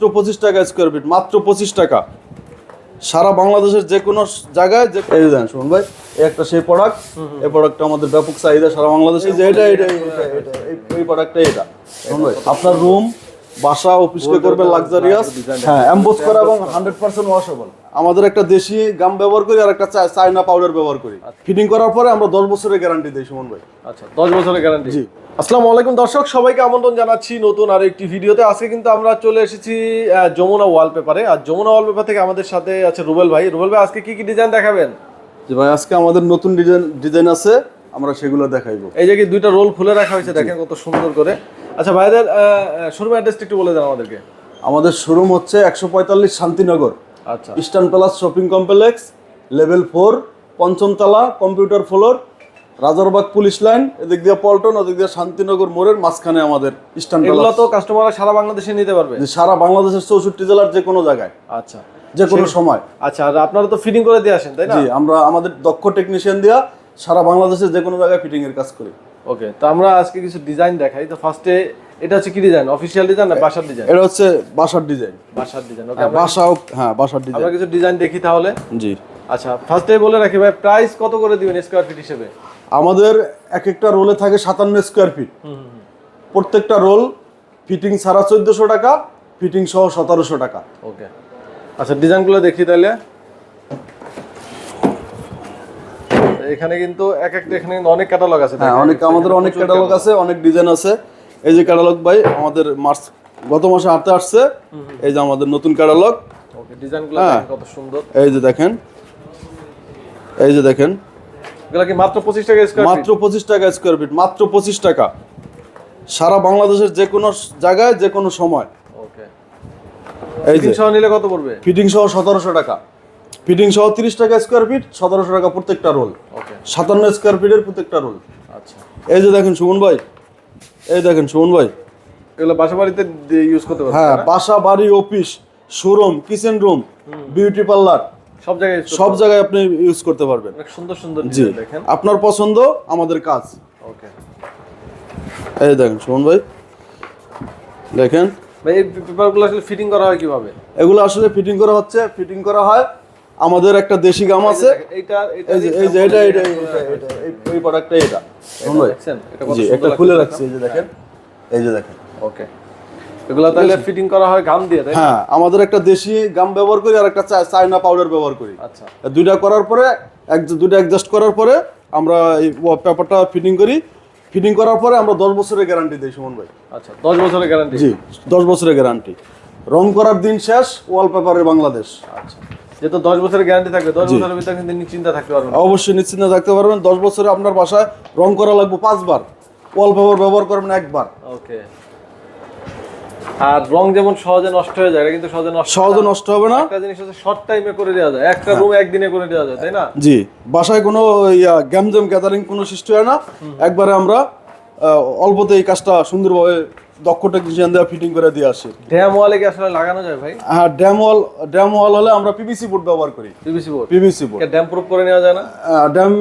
মাত্র পঁচিশ টাকা স্কোয়ার ফিট মাত্র পঁচিশ টাকা। সারা বাংলাদেশের যে কোনো জায়গায় যে এই দেন শুনুন ভাই এই একটা সেই প্রোডাক্ট এই প্রোডাক্টটা আমাদের ব্যাপক চাহিদা সারা বাংলাদেশে। যে এটা এটা এই প্রোডাক্টটা এটা। শুনুন ভাই আপনার রুম বাসা অফিসকে করবেন লাক্সারিয়াস হ্যাঁ এমবোস করা এবং হান্ড্রেড পার্সেন্ট ওয়াশেবল আমাদের একটা দেশি গাম ব্যবহার করি আর একটা চায়না পাউডার ব্যবহার করি। ফিটিং করার পরে আমরা দশ বছরের গ্যারান্টি দিই সুমন ভাই। আচ্ছা দশ বছরের গ্যারান্টি জি। আসসালামু আলাইকুম দর্শক সবাইকে আমন্ত্রণ জানাচ্ছি নতুন আর একটি ভিডিওতে। আজকে কিন্তু আমরা চলে এসেছি যমুনা ওয়ালপেপারে আর যমুনা ওয়ালপেপার থেকে আমাদের সাথে আছে রুবেল ভাই। রুবেল ভাই আজকে কি কি ডিজাইন দেখাবেন? যে ভাই আজকে আমাদের নতুন ডিজাইন ডিজাইন আছে আমরা সেগুলো দেখাইবো। এই যে কি দুইটা রোল খুলে রাখা হয়েছে দেখেন কত সুন্দর করে। আচ্ছা ভাইদের শোরুম অ্যাড্রেসটা একটু বলে দেন আমাদেরকে। আমাদের শোরুম হচ্ছে একশো পঁয়তাল্লিশ শান্তিনগর। আচ্ছা। Eastern plus shopping complex level four পঞ্চমতলা computer floor Rajarbagh police line এদিক দিয়ে পল্টন ওদিক দিয়ে শান্তিনগর মোড়ের মাঝখানে আমাদের ইস্টার্ন এগুলো তো কাস্টমাররা সারা বাংলাদেশে নিতে পারবে। সারা বাংলাদেশের চৌষট্টি জেলার যে কোনো জায়গায়। আচ্ছা। যে কোনো সময়। আচ্ছা আর আপনারা তো ফিটিং করে দিয়ে আসেন তাই না? জি আমরা আমাদের দক্ষ টেকনিশিয়ান দিয়া সারা বাংলাদেশের যে কোনো জায়গায় ফিটিং এর কাজ করি। ওকে তো আমরা আজকে কিছু ডিজাইন দেখাই। তো ফার্স্টে এটা হচ্ছে কি ডিজাইন অফিসিয়াল ডিজাইন না বাসার ডিজাইন এটা হচ্ছে বাসার ডিজাইন বাসার ডিজাইন ওকে বাসাও হ্যাঁ বাসার ডিজাইন আমরা কিছু ডিজাইন দেখি তাহলে? জি। আচ্ছা ফার্স্টে বলে রাখি ভাই প্রাইস কত করে দিবেন স্কোয়ার ফিট হিসেবে? আমাদের এক একটা রোলে থাকে সাতান্ন স্কোয়ার ফিট প্রত্যেকটা রোল ফিটিং ছাড়া চোদ্দশো টাকা ফিটিং সহ সতেরোশো টাকা। ওকে আচ্ছা ডিজাইনগুলো দেখি তাহলে। এখানে কিন্তু এক একটা এখানে কিন্তু অনেক ক্যাটালগ আছে হ্যাঁ অনেক আমাদের অনেক ক্যাটালগ আছে অনেক ডিজাইন আছে। এই যে ক্যাটালগ ভাই আমাদের মার্চ গত মাসে হাতে আসছে। এই যে আমাদের নতুন ক্যাটালগ ওকে ডিজাইনগুলো। কত সুন্দর। এই যে দেখেন। এই যে দেখেন। এগুলো কি মাত্র পঁচিশ টাকা স্কোয়ার মাত্র পঁচিশ টাকা স্কোয়ার ফিট মাত্র পঁচিশ টাকা। সারা বাংলাদেশের যে কোনো জায়গায় যে কোনো সময়। ওকে এই যে। তিনশো নিলে কত পড়বে? ফিটিং সহ সতেরোশো টাকা। ফিটিং সহ তিরিশ টাকা স্কোয়ার ফিট সতেরোশো টাকা প্রত্যেকটা রোল সাতান্ন স্কোয়ার ফিটের প্রত্যেকটা রোল আচ্ছা। এই যে দেখেন সুমন ভাই এই দেখেন সুমন ভাই। এগুলো বাসা বাড়িতে ইউজ করতে পারবে হ্যাঁ বাসা বাড়ি office showroom kitchen room beauty parlour সব জায়গায় সব জায়গায় আপনি ইউজ করতে পারবেন। পারবে। সুন্দর সুন্দর জি। দেখেন। আপনার পছন্দ আমাদের কাজ। ওকে এই দেখেন সুমন ভাই। দেখেন। ভাই এই পেপারগুলো আসলে ফিটিং করা হয় কীভাবে? এগুলো আসলে ফিটিং করা হচ্ছে ফিটিং করা হয় আমাদের একটা দেশি গাম আছে। এই যে এটা এটা এই- প্রোডাক্টটা খুলে রাখছি এই যে দেখেন। এই যে দেখেন। ওকে। এগুলো তাহলে ফিটিং করা হয় গাম দিয়ে হ্যাঁ আমাদের একটা দেশি গাম ব্যবহার করি আর একটা চায়না পাউডার ব্যবহার করি। আচ্ছা। দুইটা করার পরে এক দুইটা অ্যাডজাস্ট করার পরে আমরা এই পেপারটা ফিটিং করি। ফিটিং করার পরে আমরা দশ বছরের গ্যারান্টি দিই সুমন ভাই। আচ্ছা দশ বছরের গ্যারান্টি জি দশ বছরের গ্যারান্টি রং করার দিন শেষ ওয়ালপেপারে বাংলাদেশ। আচ্ছা। যেহেতু দশ বছরের গ্যারান্টি থাকবে দশ বছরের ভিতরে কিন্তু নিশ্চিন্তা থাকতে পারবেন। অবশ্যই নিশ্চিন্ত থাকতে পারবেন। দশ বছরে আপনার বাসায় রং করা লাগবে পাঁচবার। ওয়ালপেপার ব্যবহার করবেন একবার। ওকে আর রং যেমন সহজে নষ্ট হয়ে যায় কিন্তু সহজে নষ্ট সহজে নষ্ট হবে না। একটা জিনিস হচ্ছে শর্ট টাইমে করে দেওয়া যায়। একটা রুম একদিনে করে দেওয়া যায় তাই না? জি। বাসায় কোনো ইয়া গ্যামজেম গ্যাদারিং কোনো সৃষ্টি হয় না। একবারে আমরা অল্পতে এই কাজটা সুন্দরভাবে দক্ষ টেকনিশিয়ান দেওয়া ফিটিং করে দিয়ে আসি। ড্যাম ওয়ালে কি আসলে লাগানো যায় ভাই? হ্যাঁ ড্যাম ওয়াল ড্যাম ওয়াল হলে আমরা পিভিসি বোর্ড ব্যবহার করি। PVC board PVC board damp proof করে নেওয়া যায় না? ড্যাম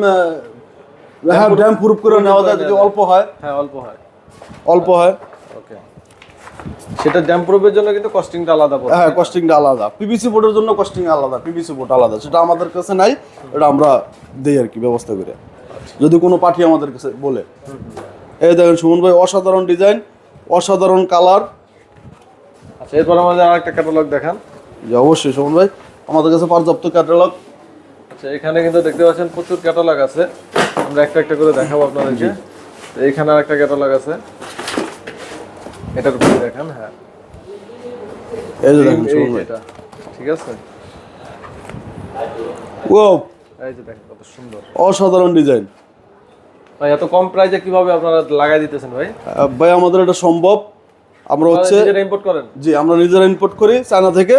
হ্যাঁ ড্যাম প্রুফ করে নেওয়া যায় যদি অল্প হয়। হ্যাঁ অল্প হয়। অল্প হয়। ওকে সেটা ড্যাম প্রুফের জন্য কিন্তু কস্টিংটা আলাদা পড়ে। হ্যাঁ কস্টিংটা আলাদা। পিভিসি বোর্ডের জন্য কস্টিং আলাদা পিভিসি বোর্ড আলাদা। সেটা আমাদের কাছে নাই এটা আমরা দেই আর কি ব্যবস্থা করে। যদি কোনো পার্টি আমাদের কাছে বলে। এই দেখেন সুমন ভাই অসাধারণ ডিজাইন অসাধারণ কালার। আচ্ছা এরপর আমাদের আরেকটা ক্যাটালগ দেখান। যে অবশ্যই সুমন ভাই। আমাদের কাছে পর্যাপ্ত ক্যাটালগ আচ্ছা এখানে কিন্তু দেখতে পাচ্ছেন প্রচুর ক্যাটালগ আছে। আমরা একটা একটা করে দেখাবো আপনাদেরকে। তো এখানে আর একটা ক্যাটালগ আছে। এটার উপরে দেখান হ্যাঁ। এই যে দেখেন সুমন ভাই। এটা ঠিক আছে? ও এই যে দেখেন কত সুন্দর। অসাধারণ ডিজাইন। ভাই এত কম প্রাইসে কীভাবে আপনারা লাগাই দিতেছেন ভাই? ভাই আমাদের এটা সম্ভব। আমরা হচ্ছে নিজেরা ইম্পোর্ট করেন? জি আমরা নিজেরা ইম্পোর্ট করি চায়না থেকে।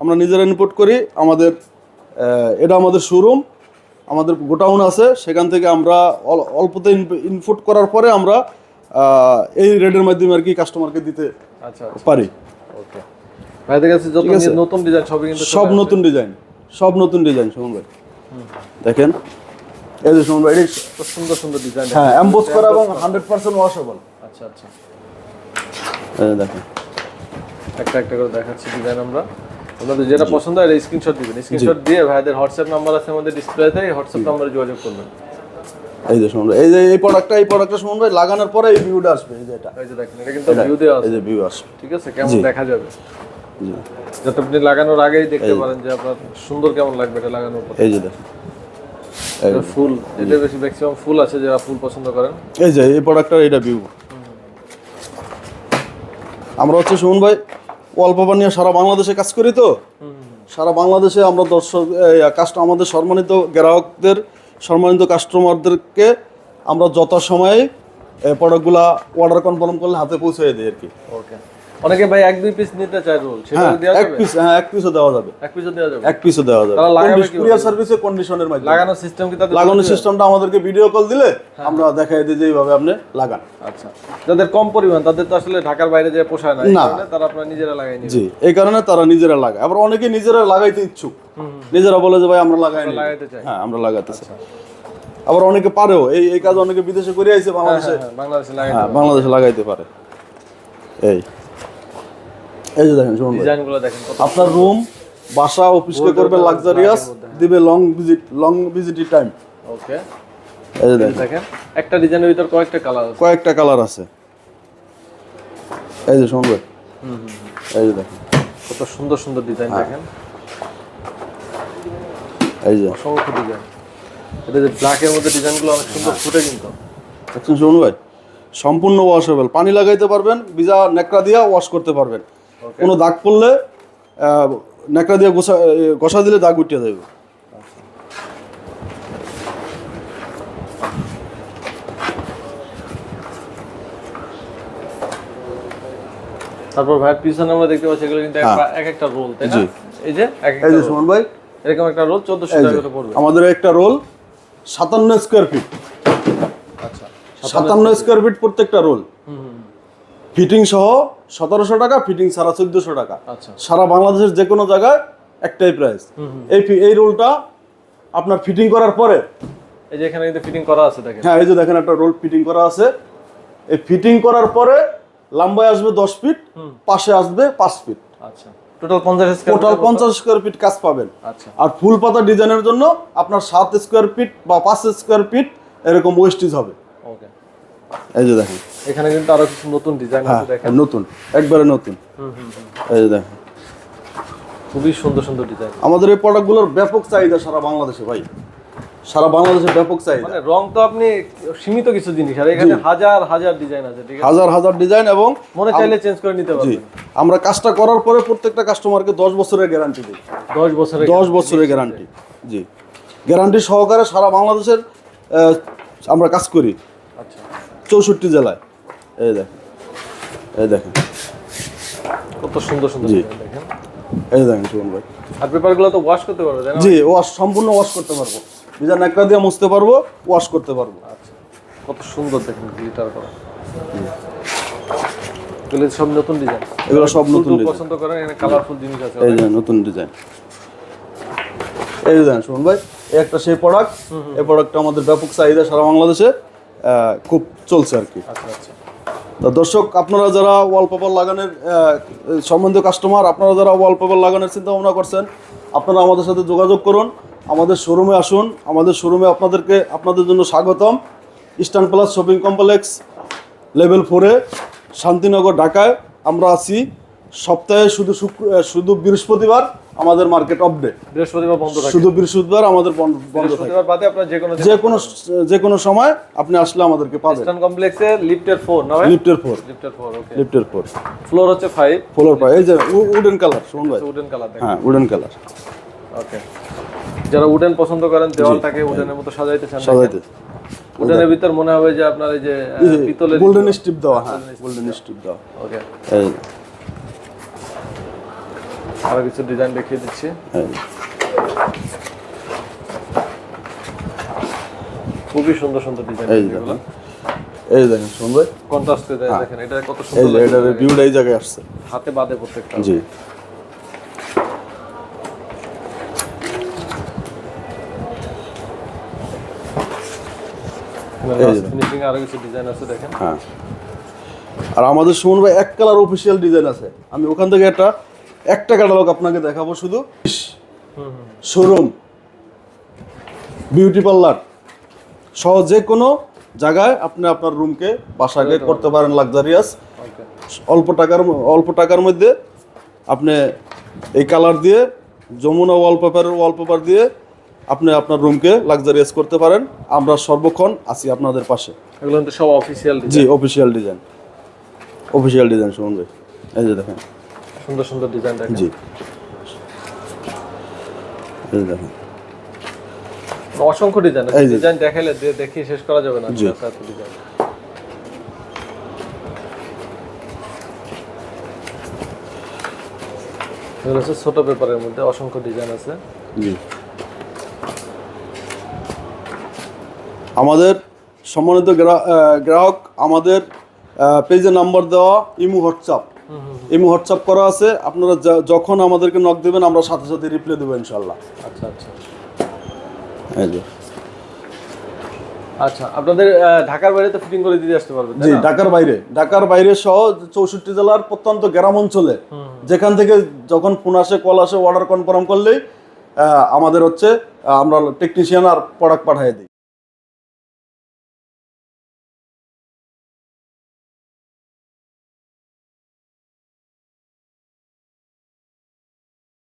আমরা নিজেরা ইম্পোর্ট করি আমাদের এটা আমাদের শোরুম আমাদের গোডাউন আছে সেখান থেকে আমরা অল্পতে ইনপুট করার পরে আমরা এই রেডের মাধ্যমে আর কি কাস্টমারকে দিতে আচ্ছা পারি। ওকে। ভাইদের কাছে যত নতুন ডিজাইন সবই সব নতুন ডিজাইন সব নতুন ডিজাইন সুমন ভাই। দেখেন। এই যে সুমন ভাই সুন্দর সুন্দর ডিজাইন হ্যাঁ এমবোস করা এবং হান্ড্রেড পার্সেন্ট ওয়াশেবল আচ্ছা আচ্ছা। দেখেন। একটা একটা করে দেখাচ্ছি ডিজাইন আমরা। আপনাদের যেটা পছন্দ হয় স্ক্রিনশট দিবেন। স্ক্রিনশট দিয়ে ভাইদের হোয়াটসঅ্যাপ নাম্বার আছে আমাদের ডিসপ্লেতে এই হোয়াটসঅ্যাপ নাম্বারে যোগাযোগ করবেন। এই যে শুনুন এই যে এই প্রোডাক্টটা এই প্রোডাক্টটা শুনুন ভাই লাগানোর পরে এই ভিউটা আসবে এই যে এটা। এই যে দেখেন এটা কিন্তু ভিউ দেওয়া আছে। এই যে ভিউ আসবে। ঠিক আছে কেমন দেখা যাবে? যাতে আপনি লাগানোর আগেই দেখতে পারেন যে আপনার সুন্দর কেমন লাগবে এটা লাগানোর পর এই যে দেখুন। ফুল এটা বেশি ম্যাক্সিমাম ফুল আছে যারা ফুল পছন্দ করেন। এই যে এই প্রোডাক্টটার এটা ভিউ আমরা হচ্ছে শুনুন ভাই ওয়ালপেপার নিয়ে সারা বাংলাদেশে কাজ করি তো। সারা বাংলাদেশে আমরা দর্শক কাস্ট আমাদের সম্মানিত গ্রাহকদের সম্মানিত কাস্টমারদেরকে আমরা যথাসময়ে প্রোডাক্টগুলা অর্ডার কনফার্ম করলে হাতে পৌঁছে দিই আর কি। ওকে অনেকে ভাই এক দুই পিস নিতে চায় রোল সেটা হ্যাঁ দেওয়া এক যাবে? পিস হ্যাঁ এক পিসও দেওয়া যাবে। এক পিসও দেওয়া যাবে? এক পিসও দেওয়া যাবে। তারা লাগাবে কীভাবে? কুরিয়ার সার্ভিসে কন্ডিশনের মাধ্যমে। লাগানোর সিস্টেম কি তাদের লাগানোর সিস্টেমটা আমাদেরকে ভিডিও কল দিলে আমরা দেখাই দিই যে এইভাবে আপনি লাগান। আচ্ছা। যাদের কম পরিমাণ তাদের তো আসলে ঢাকার বাইরে যে পোষায় না তারা আপনারা নিজেরা লাগাই নিবে জি এই কারণে তারা নিজেরা লাগায়। আবার অনেকে নিজেরা লাগাইতে ইচ্ছুক। নিজেরা বলে যে ভাই আমরা লাগাই। লাগাইতে চাই। হ্যাঁ আমরা লাগাতেছি। আবার অনেকে পারেও এই এই কাজ অনেকে বিদেশে করে আইছে বাংলাদেশে। হ্যাঁ, বাংলাদেশে হ্যাঁ বাংলাদেশে লাগাইতে পারে। এই। এই যে দেখেন শুনুন ডিজাইনগুলো দেখেন আপনার রুম বাসা অফিসকে করবে লাক্সারিয়াস দিবে long visit longevity time okay এই যে দেখেন। একটা ডিজাইনের ভিতর কয়েকটা কালার আছে। কয়েকটা কালার আছে। এই যে শুনুন ভাই। এই যে দেখেন। কত সুন্দর সুন্দর ডিজাইন হ্যাঁ। দেখেন। এই যে। অসংখ্য ডিজাইন এটা যে ব্ল্যাকের মধ্যে ডিজাইনগুলো অনেক সুন্দর ফুটে কিন্তু। দেখছেন শুনুন ভাই। সম্পূর্ণ ওয়াশেবল পানি লাগাইতে পারবেন ভিজা নেকড়া দিয়া ওয়াশ করতে পারবেন। কোনো দাগ পড়লে নেকড়া দিয়ে গোসা ঘষা দিলে দাগ উঠিয়ে যাবে তারপর ভাইয়ের পিছনে আমরা দেখতে পাচ্ছি এগুলো কিন্তু এক- এক একটা রোল তাই না? এই যে এক এই যে সুমন ভাই। এরকম একটা রোল চোদ্দশো এই টাকা করে পড়বে। আমাদের একটা রোল সাতান্ন স্কোয়ার ফিট আচ্ছা সাতান্ন স্কোয়ার ফিট প্রত্যেকটা রোল। ফিটিং সহ সতেরোশো টাকা ফিটিং সারা চোদ্দশো টাকা। আচ্ছা। সারা বাংলাদেশের যে কোনো জায়গায় একটাই প্রাইস এই এই রোলটা আপনার ফিটিং করার পরে এই যে এখানে কিন্তু ফিটিং করা আছে দেখেন। হ্যাঁ এই যে দেখেন একটা রোল ফিটিং করা আছে। এই ফিটিং করার পরে লম্বায় আসবে দশ ফিট পাশে আসবে পাঁচ ফিট আচ্ছা। টোটাল পঞ্চাশ টোটাল পঞ্চাশ স্কোয়ার ফিট কাজ পাবেন। আচ্ছা। আর ফুল পাতা ডিজাইনের জন্য আপনার সাত স্কোয়ার ফিট বা পাঁচ স্কোয়ার ফিট এরকম ওয়েস্টিজ হবে। ওকে এই যে দেখেন। এখানে কিন্তু আরও কিছু নতুন ডিজাইন হ্যাঁ আছে দেখেন নতুন একবারে নতুন। এই যে দেখেন। খুবই সুন্দর সুন্দর ডিজাইন আমাদের এই প্রোডাক্টগুলোর ব্যাপক চাহিদা সারা বাংলাদেশে ভাই। সারা বাংলাদেশে ব্যাপক চাহিদা। মানে রং তো আপনি সীমিত কিছু জিনিস আর এখানে হাজার হাজার ডিজাইন আছে ঠিক আছে? হাজার হাজার ডিজাইন এবং মনে চাইলে চেঞ্জ করে নিতে পারবেন। আমরা কাজটা করার পরে প্রত্যেকটা কাস্টমারকে দশ বছরের গ্যারান্টি দিই। দশ বছরের দশ বছরের গ্যারান্টি জি। গ্যারান্টি সহকারে সারা বাংলাদেশের আমরা কাজ করি। চৌষট্টি জেলায়। এই দেখেন। এই দেখেন। কত সুন্দর সুন্দর জি। দেখেন। এই দেখেন শুনুন ভাই। আর পেপারগুলো তো ওয়াশ করতে পারবে জি ওয়াশ সম্পূর্ণ ওয়াশ করতে পারব। ভিজা ন্যাকড়া দিয়ে মুছতে পারব ওয়াশ করতে পারব। আচ্ছা। কত সুন্দর দেখেন গ্লিটার করা। এগুলো সব নতুন ডিজাইন এগুলো সব নতুন ডিজাইন পছন্দ করেন এখানে কালারফুল জিনিস আছে এই যে নতুন ডিজাইন এই যে দেখেন শুনুন ভাই এই একটা সেই প্রোডাক্ট এই প্রোডাক্টটা আমাদের ব্যাপক চাহিদা সারা বাংলাদেশে। খুব চলছে আর কি। আচ্ছা আচ্ছা। তো দর্শক আপনারা যারা ওয়ালপেপার লাগানোর সম্বন্ধীয় কাস্টমার আপনারা যারা ওয়ালপেপার লাগানোর চিন্তা ভাবনা করছেন আপনারা আমাদের সাথে যোগাযোগ করুন আমাদের শোরুমে আসুন আমাদের শোরুমে আপনাদেরকে আপনাদের জন্য স্বাগতম। Eastern plus shopping complex level ফোরে শান্তিনগর ঢাকায় আমরা আছি। সপ্তাহে শুধু শুক্র শুধু বৃহস্পতিবার আমাদের মার্কেট অফ ডে বৃহস্পতিবার বন্ধ থাকে। শুধু বৃহস্পতিবার আমাদের বন্ধ থাকে। বৃহস্পতিবার বাদে আপনার যে কোনো যে কোনো যে কোনো সময় আপনি আসলে আমাদেরকে পাবেন। ইস্টার্ন কমপ্লেক্সে লিফটের ফোর না ভাই? লিফটের ফোর লিফটের ফোর ওকে লিফটের ফোর ফ্লোর হচ্ছে ফাইভ ফ্লোর পাই এই যে উডেন কালার শুনুন ভাই। উডেন কালার দেখেন। হ্যাঁ উডেন কালার ওকে যারা উডেন পছন্দ করেন দেওয়ালটাকে উডেনের মতো সাজাইতে চান সাজাইতে। উডেনের ভিতর মনে হবে যে আপনার এই যে পিতলের গোল্ডেন স্টিপ দেওয়া হ্যাঁ গোল্ডেন স্টিপ দেওয়া। ওকে এই আরও কিছু ডিজাইন দেখিয়ে দিচ্ছি। খুবই সুন্দর সুন্দর ডিজাইন এই দেখেন। এই যে দেখেন এটা কত এই সুন্দর। এটার ভিউটা এই জায়গায় আসছে। হাতে বাদে প্রত্যেকটা। জি। এই ফিনিশিং আরও কিছু ডিজাইন আছে দেখেন। হ্যাঁ। আর আমাদের সুমন ভাই এক কালার অফিসিয়াল ডিজাইন আছে। আমি ওখান থেকে একটা একটা ক্যাটালগ আপনাকে দেখাবো শুধু। শোরুম বিউটি পার্লার সহ যে কোনো জায়গায় আপনি আপনার রুমকে বাসাকে করতে পারেন লাক্সারিয়াস। অল্প টাকার অল্প টাকার মধ্যে আপনি এই কালার দিয়ে যমুনা ওয়ালপেপারের ওয়ালপেপার দিয়ে আপনি আপনার রুমকে লাক্সারিয়াস করতে পারেন। আমরা সর্বক্ষণ আছি আপনাদের পাশে। এগুলো সব অফিসিয়াল জি অফিসিয়াল ডিজাইন অফিসিয়াল ডিজাইন শুনুন ভাই। এই যে দেখেন। সুন্দর সুন্দর ডিজাইন দেখেন। জি। এই দেখেন। অসংখ্য ডিজাইন যে। ডিজাইন দেখাইলে দেখিয়ে শেষ করা যাবে না। জি। এত এত ডিজাইন এগুলো হচ্ছে ছোট পেপারের মধ্যে অসংখ্য ডিজাইন আছে। জি। আমাদের সম্মানিত গ্রা- গ্রাহক আমাদের পেজে নাম্বার দেওয়া ইমু হোয়াটসঅ্যাপ। ইমু হোয়াটসঅ্যাপ করা আছে। আপনারা যখন আমাদেরকে নক দেবেন আমরা সাথে সাথে রিপ্লাই দেবো ইনশাল্লাহ আচ্ছা আচ্ছা। এই যে। আচ্ছা আপনাদের ঢাকার বাইরে তো ফিটিং করে দিতে আসতে পারবেন জি ঢাকার বাইরে। ঢাকার বাইরে সহ চৌষট্টি জেলার প্রত্যন্ত গ্রাম অঞ্চলে যেখান থেকে যখন ফোন আসে কল আসে অর্ডার কনফার্ম করলেই আমাদের হচ্ছে আমরা টেকনিশিয়ান আর প্রোডাক্ট পাঠিয়ে দিই।